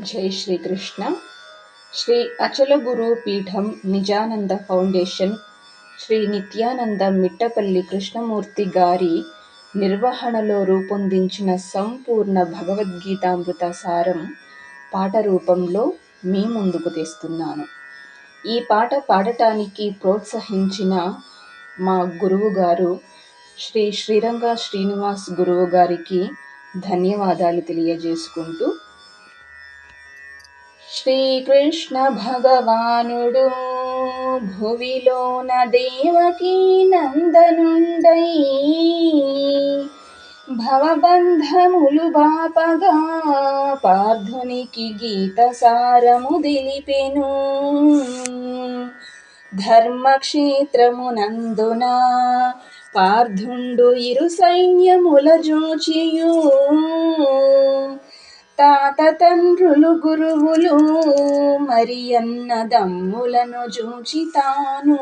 జై శ్రీకృష్ణ. శ్రీ అచల గురు పీఠం నిజానంద ఫౌండేషన్ శ్రీ నిత్యానంద మిట్టపల్లి కృష్ణమూర్తి గారి నిర్వహణలో రూపొందించిన సంపూర్ణ భగవద్గీతామృత సారం పాట రూపంలో మీ ముందుకు తెస్తున్నాను. ఈ పాట పాడటానికి ప్రోత్సహించిన మా గురువు గారు శ్రీ శ్రీరంగ శ్రీనివాస్ గురువు గారికి ధన్యవాదాలు తెలియజేసుకుంటూ శ్రీకృష్ణ భగవానుడు. భువిలోన దేవకీ నందనుండై. భవబంధములు బాపగా పార్థునికి గీత సారము దిలిపెను. ధర్మక్షేత్రమునందున పార్థుండు ఇరు సైన్యముల జోచియూ. తాత తండ్రులు గురువులు మరి అన్నదమ్ములను జూచితాను.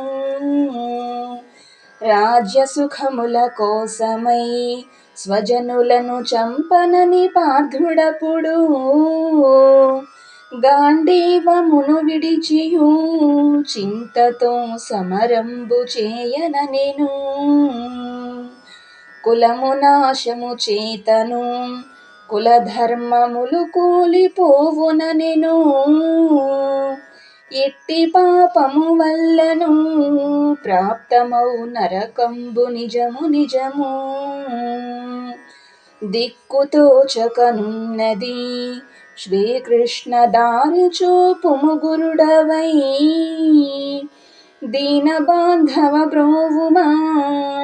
రాజ్య సుఖముల కోసమై స్వజనులను చంపనని పార్థుడపుడు గాంధీవమును విడిచియు చింతతో సమరంబు చేయననెను కులము నాశము చేతను కులధర్మములు కూలిపోవుననెను ఎట్టి పాపము వల్లను ప్రాప్తమౌ నరకంబు నిజము నిజము. దిక్కుతోచకనున్నది శ్రీకృష్ణ దారి చూపుము గురుడవై. దీన బాంధవ బ్రోవుమా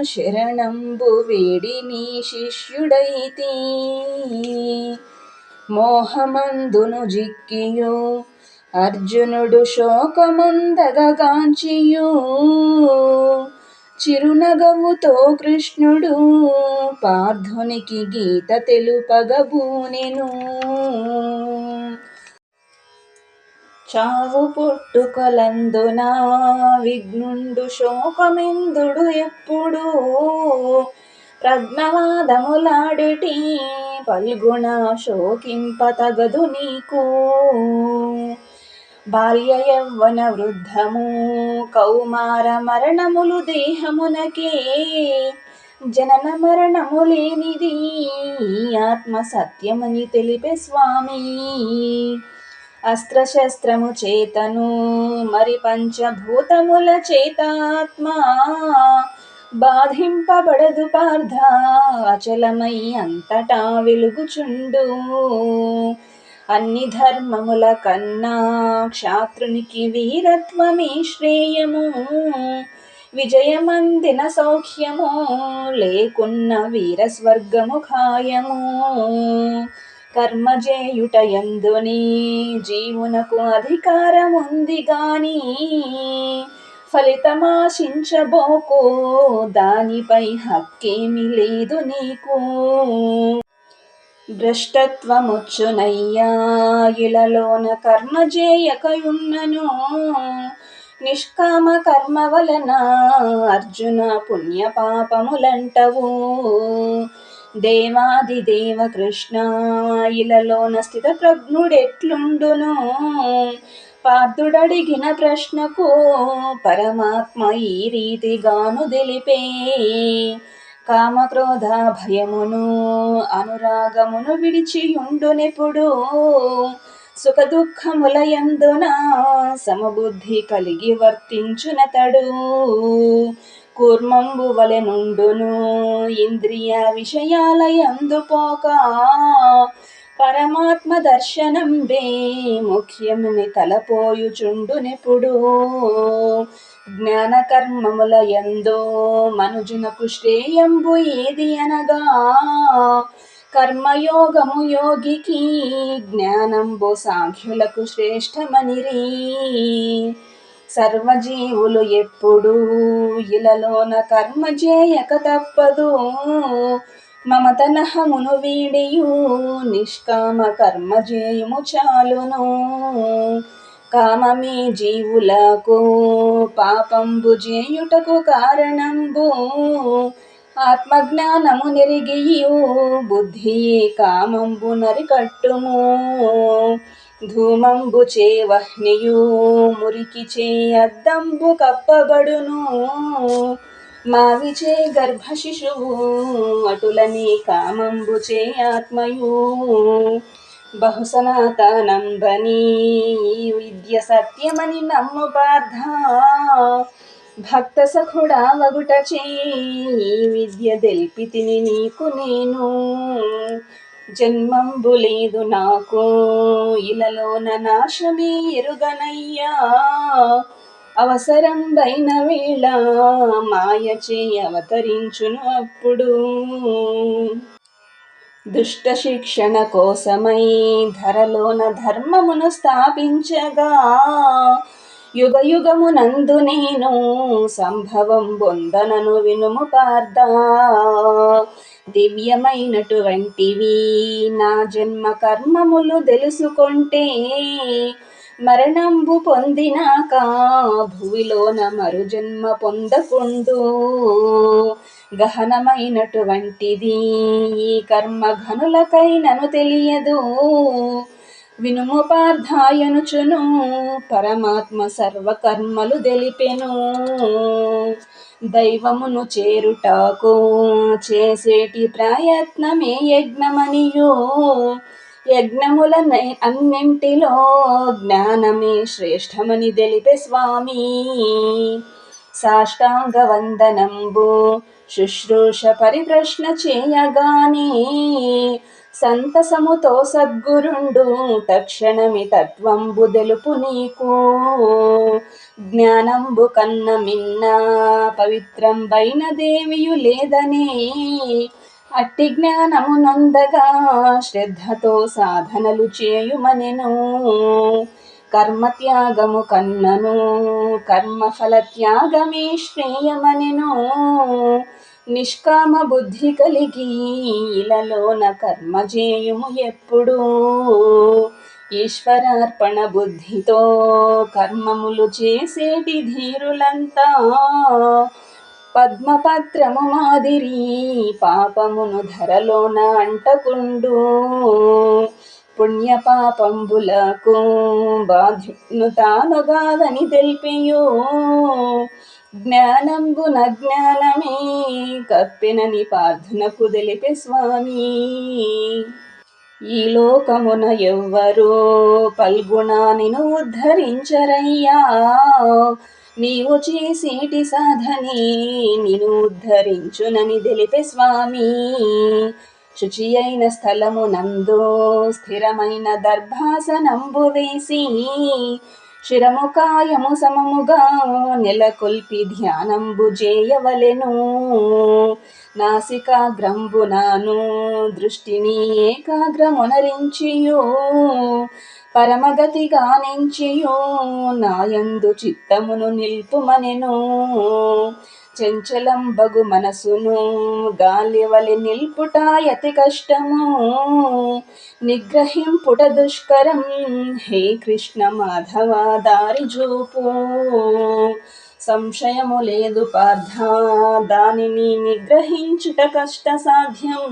శరణంబు వేడి నీ శిష్యుడైతి మోహమందును జిక్కియు అర్జునుడు శోకమందగాంచియు చిరునగవుతో కృష్ణుడు పార్థునికి గీత తెలుపగబూనెను చావు పుట్టుకలందున విఘ్నుండు శోకమెందుడు ఎప్పుడు? ప్రజ్ఞవాదములాడిటి పల్గుణ శోకింపతగదు నీకు. బాల్య యవ్వన వృద్ధము కౌమార మరణములు దేహమునకే. జనన మరణము లేనిది ఆత్మ సత్యమని తెలిపే స్వామి. అస్త్రశస్త్రము చేతను మరి పంచభూతముల చేతాత్మా. బాధింపబడదు పార్థ అచలమై అంతటా వెలుగుచుండు. అన్ని ధర్మముల కన్నా క్షాత్రునికి వీరత్వమే శ్రేయము. విజయమందిన సౌఖ్యము లేకున్న వీరస్వర్గము ఖాయము. కర్మజేయుట ఎందుని జీవునకు అధికారముంది గాని ఫలితమాశించబోకో దానిపై హక్కేమి లేదు నీకు. భ్రష్టత్వముచ్చునయ్యా ఇలలోన కర్మ చేయకయున్నను నిష్కామ కర్మ వలన అర్జున పుణ్యపాపములంటవు. దేవాదిదేవ దేవాది దేవ కృష్ణ ఇలలోన స్థిత ప్రజ్ఞుడెట్లుండును పార్థుడడిగిన ప్రశ్నకు పరమాత్మ ఈ రీతిగాను తెలిపే. కామక్రోధ భయమును అనురాగమును విడిచియుండునెప్పుడు? సుఖ దుఃఖముల ఎందున సమబుద్ధి కలిగి వర్తించునతడు? కూర్మంబు వలె నుండును ఇంద్రియ విషయాల ఎందుపోక పరమాత్మ దర్శనం బే ముఖ్యమని తలపోయుచుండునెప్పుడు. జ్ఞాన కర్మముల ఎందో మనుజునకు శ్రేయంబు ఏది అనగా కర్మయోగము యోగికి జ్ఞానంబు సాంఖ్యులకు శ్రేష్టమనిరీ. సర్వజీవులు ఎప్పుడు ఇలలోన కర్మ చేయక తప్పదు. మమతనహమును వీడియు నిష్కామ కర్మ చేయుము చాలును. కామమే జీవులకు పాపంబు చేయుటకు కారణంబు. ఆత్మజ్ఞానము నెరిగియు బుద్ధి కామంబు నరికట్టుము. ధూమంబు చేవహ్నియు మురికి చే అద్దంబు కప్పబడును. మావిచే గర్భ శిశువు అటులని కామంబు చే ఆత్మయు. బహు సనాతనంబని విద్య సత్యమని నమ్ము పార్థ. భక్త సఖుడా వగుట చే విద్య దెల్పితిని నీకు నేను. జన్మంబు లేదు నాకు. ఇలలోన నాశమే ఎరుగనయ్యా. అవసరం బైన వేళ మాయ చే అవతరించును అప్పుడు దుష్ట శిక్షణ కోసమై ధరలోన ధర్మమును స్థాపించగా యుగ యుగమునందు నేను సంభవం బొందనను వినుము పార్థ దివ్యమైనటువంటివి నా జన్మ కర్మములు తెలుసుకుంటే మరణంబు పొందినాక భువిలోన మరు జన్మ పొందకుండు. గహనమైనటువంటిది ఈ కర్మ ఘనులకైనను తెలియదు. వినుము పార్థాయనుచును పరమాత్మ సర్వకర్మలు తెలిపెను. దైవమును చేరుటాకు చేసేటి ప్రయత్నమే యజ్ఞమనియో. యజ్ఞముల అన్నింటిలో జ్ఞానమే శ్రేష్టమని తెలిపే స్వామి. సాష్టాంగ వందనంబు శుశ్రూష పరిప్రశ్న చేయగానే సంతసముతో సద్గురుండు తక్షణమి తత్వంబు తెలుపు నీకు. జ్ఞానంబు కన్న మిన్న పవిత్రం బైన దేవియు లేదనే అట్టి జ్ఞానము నొందగా శ్రద్ధతో సాధనలు చేయుమనెను. కర్మత్యాగము కన్నను కర్మఫల త్యాగమే శ్రేయమనెను. నిష్కామ బుద్ధి కలిగి ఇలలోన కర్మ చేయుము ఎప్పుడూ. ఈశ్వరార్పణ బుద్ధితో కర్మములు చేసేటి ధీరులంతా పద్మపత్రము మాదిరి పాపమును ధరలోన అంటకుండు. పుణ్యపాపంబులకు బాధ్యును తానుగాదని తెలిపియు జ్ఞానంబున జ్ఞానమే కప్పినని పార్థనకు తెలిపే స్వామీ. ఈ లోకమున ఎవ్వరూ పల్గుణానిను ఉద్ధరించరయ్యా. నీవు చేసేటి సాధని నిను ఉద్ధరించునని తెలిపే స్వామి. శుచి అయిన స్థలము నందు స్థిరమైన దర్భాసనంబు వేసి శిరము కాయము సమముగా నెలకొల్పి ధ్యానంబు చేయవలెను. నాసికాగ్రంబునాను దృష్టిని ఏకాగ్రమునరించియు పరమగతి గానించియు నాయందు చిత్తమును నిల్పుమనెను. చెంచలం బగు మనసును గాలివలి నిల్పుటాయతి కష్టము. నిగ్రహింపుట దుష్కరం హే కృష్ణ మాధవ దారి చూపు సంశయము లేదు పార్థ. దానిని నిగ్రహించుట కష్ట సాధ్యం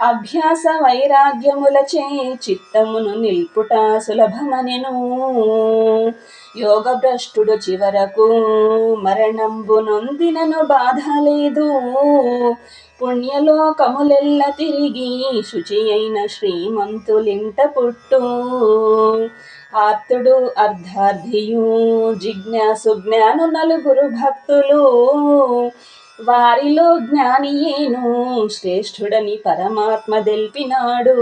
అభ్యాస వైరాగ్యములచే చిత్తమును నిల్పుట సులభమనెను. యోగ భ్రష్టుడు చివరకు మరణంబు నొందినను బాధ లేదు. పుణ్యలోకములెల్ల తిరిగి శుచి అయిన శ్రీమంతులింట పుట్టు. ఆప్తుడు అర్ధార్థియు జిజ్ఞాసు జ్ఞాను నలుగురు భక్తులు. వారిలో జ్ఞానియేను శ్రేష్ఠుడని పరమాత్మ తెలిపినాడు.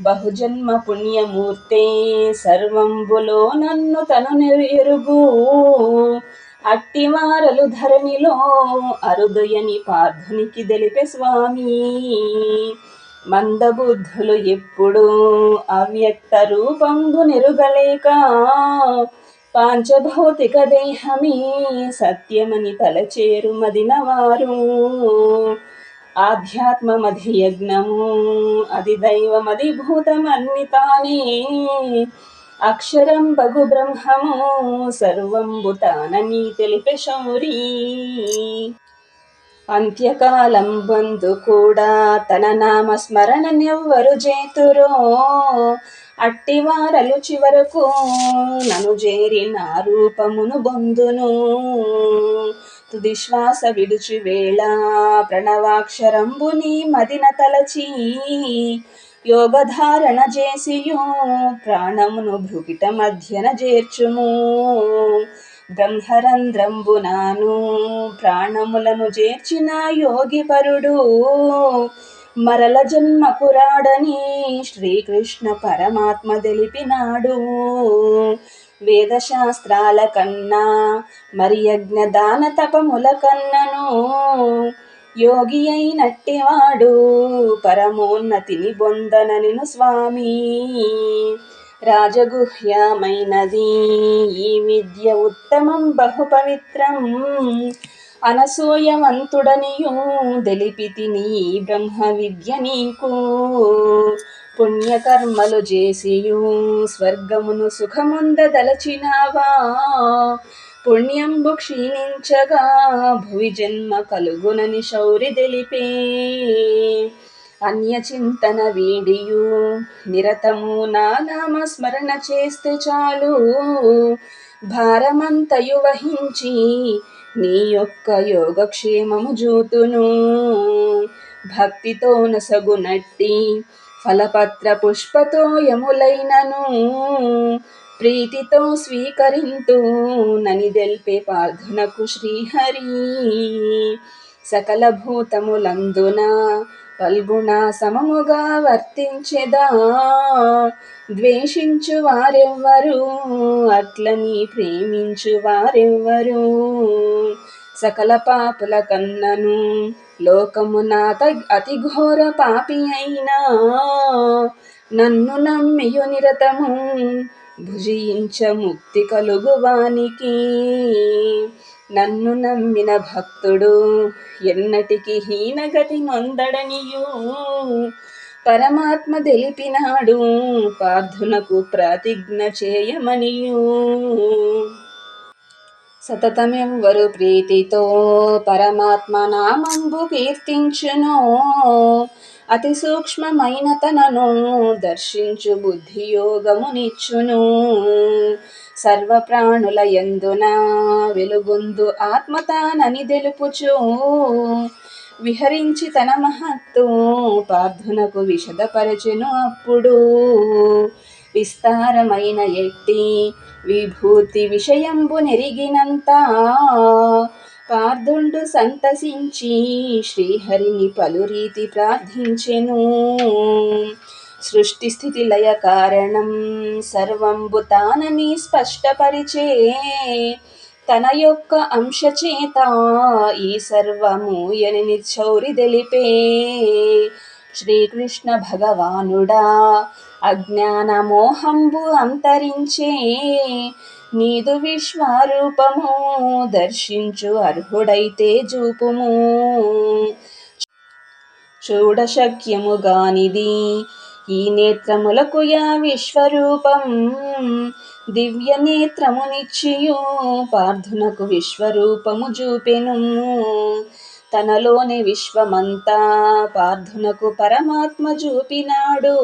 బహుజన్మ పుణ్యమూర్తే సర్వంబులో నన్ను తను నెరుగు అట్టివారలు ధరణిలో అరుదయని పార్థునికి తెలిపే స్వామి. మందబుద్ధులు ఎప్పుడు అవ్యక్త రూపంబు నిరుగలేక పాంచభౌతిక దేహమే సత్యమని తలచేరు మదినవారు. ఆధ్యాత్మమధి యజ్ఞము అది దైవమది భూతమన్ని తానే. అక్షరం బగు బ్రహ్మము సర్వంబు తానని తెలిపే శౌరీ. అంత్యకాలం బంధు కూడా తన నామ స్మరణనెవ్వరు చేతురో అట్టివారలు చివరకు నను చేరిన రూపమును బొందును. తుది శ్వాస విడుచి వేళ ప్రణవాక్షరంబుని మదిన తలచి యోగధారణ చేసియు. ప్రాణమును భృగిట మధ్యన చేర్చుము. బ్రహ్మరంధ్రంబునాను ప్రాణములను చేర్చిన యోగి పరుడు మరల జన్మకురాడని శ్రీకృష్ణ పరమాత్మ తెలిపినాడు. వేదశాస్త్రాల కన్నా మరి యజ్ఞ దాన తపముల కన్నను యోగి అయినట్టివాడు పరమోన్నతిని బొందననిను స్వామి. రాజగుహ్యమైనది. ఈ విద్య ఉత్తమం బహు పవిత్రం అనసూయవంతుడనియు తెలిపితిని బ్రహ్మ విద్య నీకు. పుణ్యకర్మలు చేసియు స్వర్గమును సుఖముందదలచినావా పుణ్యంబు క్షీణించగా భువి జన్మ కలుగునని శౌరి తెలిపే. అన్యచింతన వీడియు. నిరతము నా నామ స్మరణ చేస్తే చాలు. భారమంతయు వహించి నీ యొక్క యోగక్షేమము జూతును. భక్తితో నసగునట్టి ఫలపత్ర పుష్పతో యములైనను. ప్రీతితో స్వీకరింతు నని దెల్పే పార్థునకు శ్రీహరి. సకల భూతములందున పల్గుణ సమముగా వర్తించెదా? ద్వేషించు వారెవ్వరు అట్లని ప్రేమించు వారెవ్వరు. సకల పాపుల కన్నను లోకమున అతి ఘోర పాపి అయినా. నన్ను నమ్మియు నిరతము భుజించ ముక్తి కలుగువానికి నన్ను నమ్మిన భక్తుడు ఎన్నటికి హీనగతి నొందడనియు. పరమాత్మ తెలిపినాడు పార్థునకు ప్రతిజ్ఞ చేయమనియు. సతతమెవ్వరు ప్రీతితో పరమాత్మ నామంబు కీర్తించును. అతి సూక్ష్మమైన తనను దర్శించు బుద్ధియోగమునిచ్చును. సర్వ ప్రాణుల ఎందున వెలుగొందు ఆత్మతానని తెలుపుచు విహరించి తన మహత్తు పార్థునకు విషదపరచెను అప్పుడు. విస్తారమైన ఎట్టి విభూతి విషయంబు నెరిగినంత పార్థుండు సంతసించి శ్రీహరిని పలురీతి ప్రార్థించెను. సృష్టి స్థితి లయ కారణం సర్వంబు తానని స్పష్టపరిచే తన యొక్క అంశచేత ఈ సర్వము ఎని చౌరి తెలిపే. శ్రీకృష్ణ భగవానుడా అజ్ఞాన మోహంబు అంతరించే. నీదు విశ్వరూపము దర్శించు అర్హుడైతే చూపుము చూడశక్యముగానిది ఈ నేత్రములకు యా విశ్వరూపం. దివ్య నేత్రమునిచ్చియు పార్థునకు విశ్వరూపము చూపెను తనలోని విశ్వమంతా పార్థునకు పరమాత్మ చూపినాడు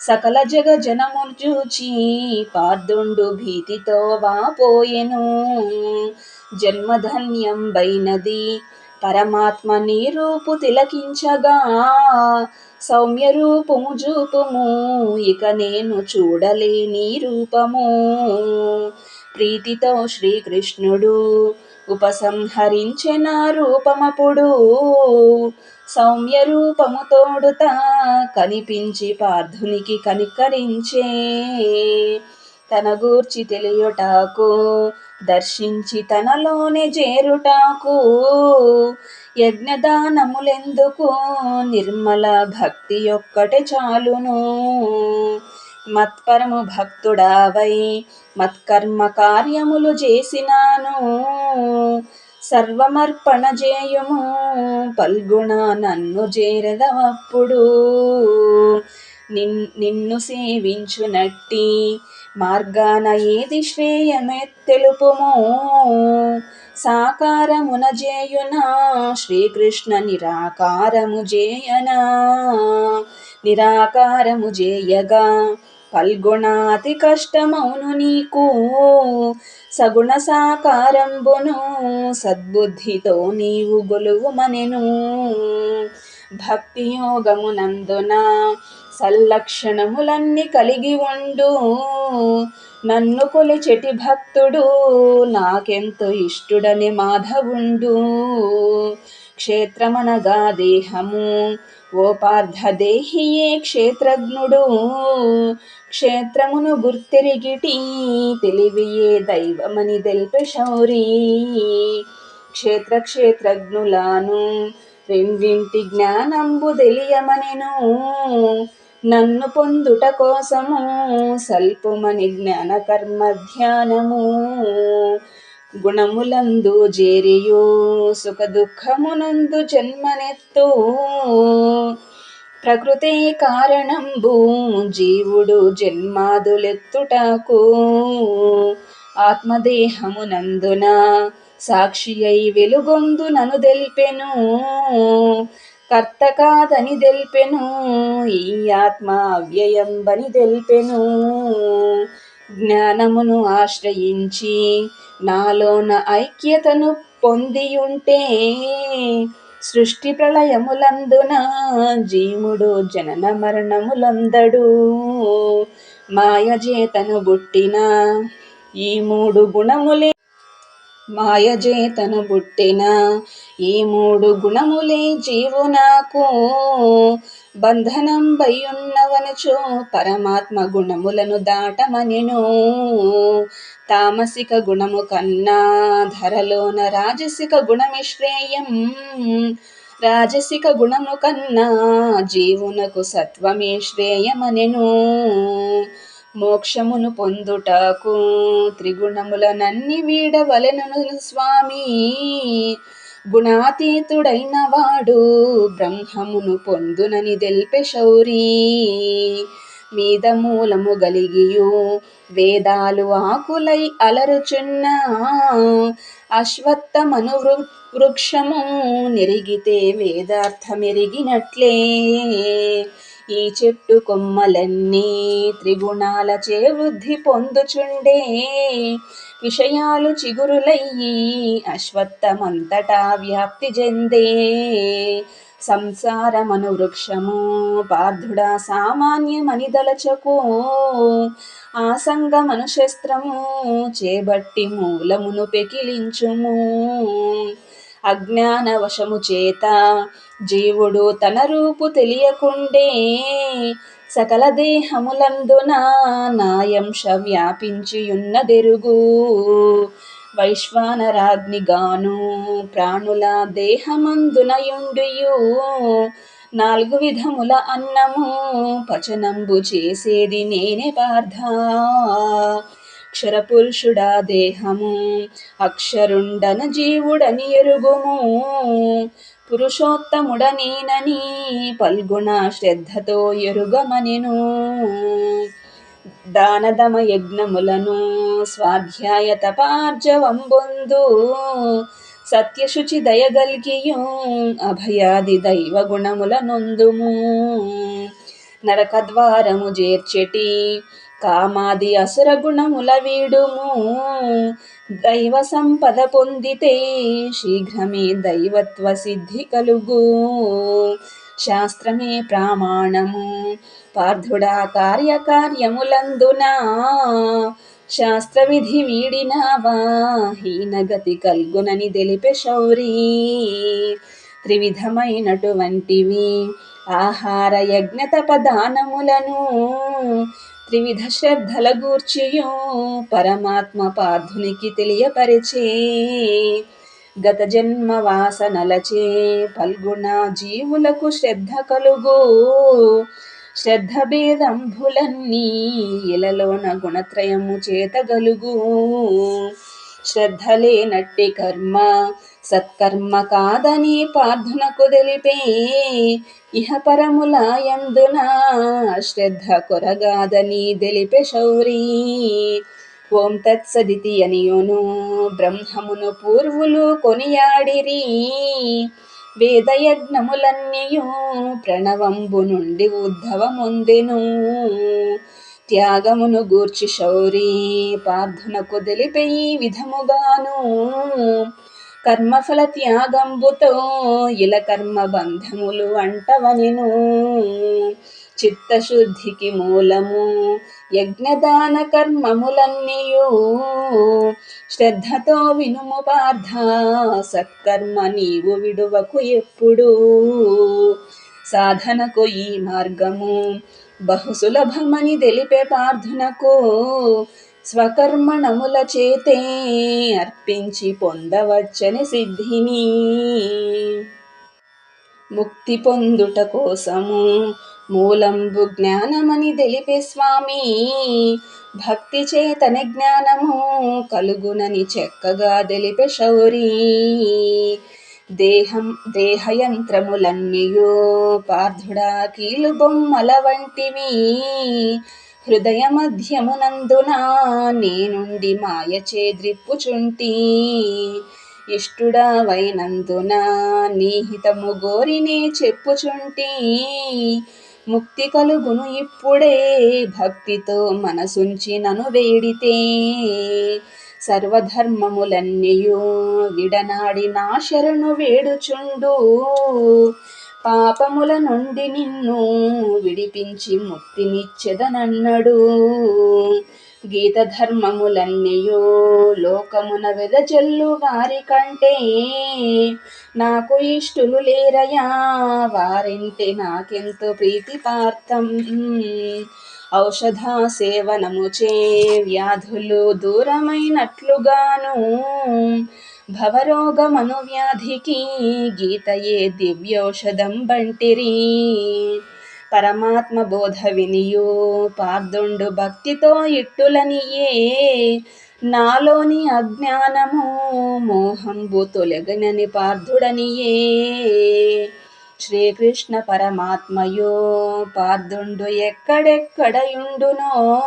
సకల జగ జనమును చూచి పార్థుండు భీతితో వాపోయెను. జన్మధన్యం బైనది పరమాత్మ నీ రూపు తిలకించగా సౌమ్య రూపము చూపుము ఇక నేను చూడలేని రూపము. ప్రీతితో శ్రీకృష్ణుడు ఉపసంహరించిన రూపమపుడు సౌమ్య రూపము తోడుత కనిపించి పార్థునికి కనికరించే. తన గూర్చి తెలియటాకు దర్శించి తనలోనే చేరుటాకు. యజ్ఞదానములెందుకు? నిర్మల భక్తి ఒక్కటే చాలును. మత్పరము భక్తుడావై మత్కర్మ కార్యములు చేసినాను. సర్వమర్పణ చేయుము పల్గుణ నన్ను చేరదవప్పుడు. నిన్ నిన్ను సేవించునట్టి మార్గాన ఏది శ్రేయమే తెలుపుము. సాకారమున జేయునా శ్రీకృష్ణ నిరాకారము జేయనా. నిరాకారము జేయగా పల్గొణాతి కష్టమౌను నీకు. సగుణ సాకారంబును సద్బుద్ధితో నీవు గొలువుమనెను. భక్తి యోగమునందున సల్లక్షణములన్నీ కలిగి ఉండు. నన్ను కొలిచెటి భక్తుడు నాకెంతో ఇష్టుడని మాధవుండు. క్షేత్రమనగా దేహము ఓ పార్థదేహియే క్షేత్రజ్ఞుడు. క్షేత్రమును గుర్తిరిగిటి తెలివియే దైవమని తెల్పె శౌరి. క్షేత్ర క్షేత్రజ్ఞులాను రెండింటి జ్ఞానంబు తెలియమనెను. నన్ను పొందుట కోసము సల్పుమని జ్ఞాన కర్మ ధ్యానము. గుణములందు జేరియు సుఖ దుఃఖమునందు జన్మనెత్తు. ప్రకృతి కారణంబు జీవుడు జన్మాదులెత్తుటకు. ఆత్మదేహమునందున సాక్షి అయి వెలుగొందు నను దెల్పెను. కర్త కాదని దెల్పెను ఈ ఆత్మ అవ్యయంబని దెల్పెను. జ్ఞానమును ఆశ్రయించి నాలోన ఐక్యతను పొందియుంటే సృష్టి ప్రళయములందున జీవుడు జనన మరణములందడు. మాయజేతను బుట్టిన ఈ మూడు గుణములే మాయజేతను బుట్టిన ఈ మూడు గుణములే జీవునాకు బంధనం బయ్యున్నవనుచో పరమాత్మ గుణములను దాటమనెను. తామసిక గుణము కన్నా ధరలోన రాజసిక గుణమిశ్రేయం రాజసిక గుణము కన్నా జీవునకు సత్వమే శ్రేయమనెను. మోక్షమును పొందుటకు త్రిగుణములనన్ని వీడవలెను స్వామి. గుణాతీతుడైన వాడు బ్రహ్మమును పొందునని దెల్పె శౌరీ. మీద మూలము గలిగియు వేదాలు ఆకులై అలరుచున్న. అశ్వత్థమను వృక్షము నెరిగితే వేదార్థమెరిగినట్లే. ఈ చెట్టు కొమ్మలన్నీ త్రిగుణాలచే వృద్ధి పొందుచుండే. విషయాలు చిగురులయ్యి అశ్వత్థమంతటా వ్యాప్తి చెందే. సంసారమను వృక్షము పార్థుడా సామాన్యమని దలచకు ఆసంగమను శస్త్రము చేబట్టి మూలమును పెకిలించుము. అజ్ఞానవశము చేత జీవుడు తన రూపు తెలియకుండే సకల దేహములందున నాయంశ వ్యాపించియున్నదెరుగు. వైశ్వానరాగ్నిగాను ప్రాణుల దేహమందునయుండియు. నాలుగు విధముల అన్నము పచనంబు చేసేది నేనే పార్థ. అక్షరపురుషుడా దేహము అక్షరుండన జీవుడని ఎరుగుము పురుషోత్తముడనేనని పల్గుణ శ్రద్ధతో ఎరుగమనెను. దానదమ యజ్ఞములను స్వాధ్యాయ తపార్జవంబొందు సత్యశుచి దయగల్గియు అభయాది దైవ గుణముల నొందుము నరకద్వారము చేర్చెటి కామాది అసుర గుణముల వీడుము. దైవ సంపద పొందితే శీఘ్రమే దైవత్వ సిద్ధి కలుగు. శాస్త్రమే ప్రామాణము పార్థుడా కార్యకార్యములందున శాస్త్రవిధి వీడినావా. హీనగతి కల్గునని తెలిపే శౌరీ. త్రివిధమైనటువంటివి ఆహార యజ్ఞత పదానములను త్రివిధ శ్రద్ధల గూర్చియు పరమాత్మ పార్థునికి తెలియపరిచే. గత జన్మ వాసనలచే పల్గుణ జీవులకు శ్రద్ధ కలుగు. శ్రద్ధ భేదంభులన్నీ ఇలలోన గుణత్రయము చేతగలుగు శ్రద్ధలే నట్టి కర్మ. సత్కర్మ కాదని ప్రార్థనకు తెలిపే ఇహ పరములాయందున శ్రద్ధ కొరగాదని తెలిపే శౌరీ. ఓం తత్సదితి అనియును బ్రహ్మమును పూర్వులు కొనియాడిరి. వేదయజ్ఞములన్నీయు ప్రణవంబు నుండి ఉద్ధవముందెను. త్యాగమును గూర్చి శౌరి ప్రార్థన తెలిపే ఈ విధముగాను. కర్మఫల త్యాగంబుతో ఇల కర్మ బంధములు అంటవనిను. చిత్తశుద్ధికి మూలము యజ్ఞదాన కర్మములన్నీయు. శ్రద్ధతో వినుము పార్థ సత్కర్మ నీవు విడువకు ఎప్పుడు. సాధనకు ఈ మార్గము బహు సులభమని తెలిపే ప్రార్థనకు స్వకర్మణముల చేతే అర్పించి పొందవచ్చని సిద్ధిని. ముక్తి పొందుట కోసము మూలంబు జ్ఞానమని తెలిపే స్వామి. భక్తి చేతని జ్ఞానము కలుగునని చెక్కగా తెలిపే శౌరీ. దేహం దేహయంత్రములన్నీయో పార్థుడా కీలు బొమ్మల వంటివి. హృదయ మధ్యమునందున నేనుండి మాయ చేద్రిప్పుచుంటి. ఇష్టుడవైనందున నీహితము గోరినే చెప్పుచుంటి. ముక్తి కలుగును ఇప్పుడే భక్తితో మనసుంచి నను వేడితే. సర్వధర్మములన్నీయు విడనాడి నా శరణు వేడుచుండు. పాపముల నుండి నిన్ను విడిపించి ముక్తినిచ్చెదనన్నడు. గీత ధర్మములన్నీయో లోకమున వెదజల్లు వారి కంటే నాకు ఇష్టులు లేరయా? వారింటే నాకెంతో ప్రీతి పార్థం ఔషధ సేవనముచే వ్యాధులు దూరమైనట్లుగాను. భవరోగమను వ్యాధికి గీతయే దివ్యౌషధం బంటిరి. పరమాత్మ బోధ వినియో పార్దుండు భక్తితో ఇట్టులనియే. నాలోని అజ్ఞానము మోహంబు తొలగనని పార్థుడనియే. శ్రీకృష్ణ పరమాత్మయో పార్థుండు ఎక్కడెక్కడయుండునో?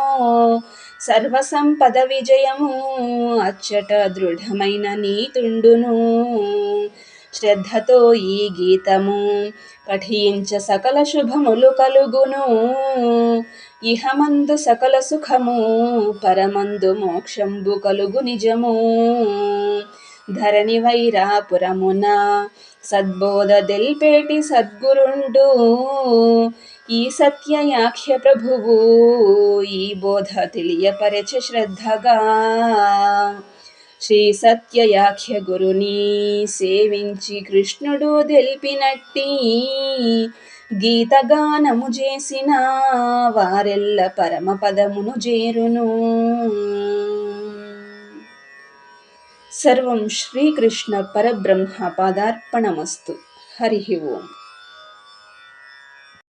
సర్వసంపద విజయము అచ్చట దృఢమైన నీతుండును. శ్రద్ధతో ఈ గీతము పఠించ సకల శుభములు కలుగును. ఇహమందు సకల సుఖము పరమందు మోక్షంబు కలుగు నిజము. ధరణి వైరాపురమున సద్బోధ దెల్పేటి సద్గురుండు. ఈ సత్యయాఖ్య ప్రభువు ఈ బోధ తెలియపరచ శ్రద్ధగా. శ్రీ సత్యయాఖ్య గురుని సేవించి కృష్ణుడు దెల్పినట్టి గీతగానము చేసిన వారెల్ల పరమపదమును చేరును. ಸರ್ವಂ ಶ್ರೀಕೃಷ್ಣ ಪರಬ್ರಹ್ಮ ಪಾದಾರ್ಪಣಮಸ್ತು. ಹರಿ ಓಂ.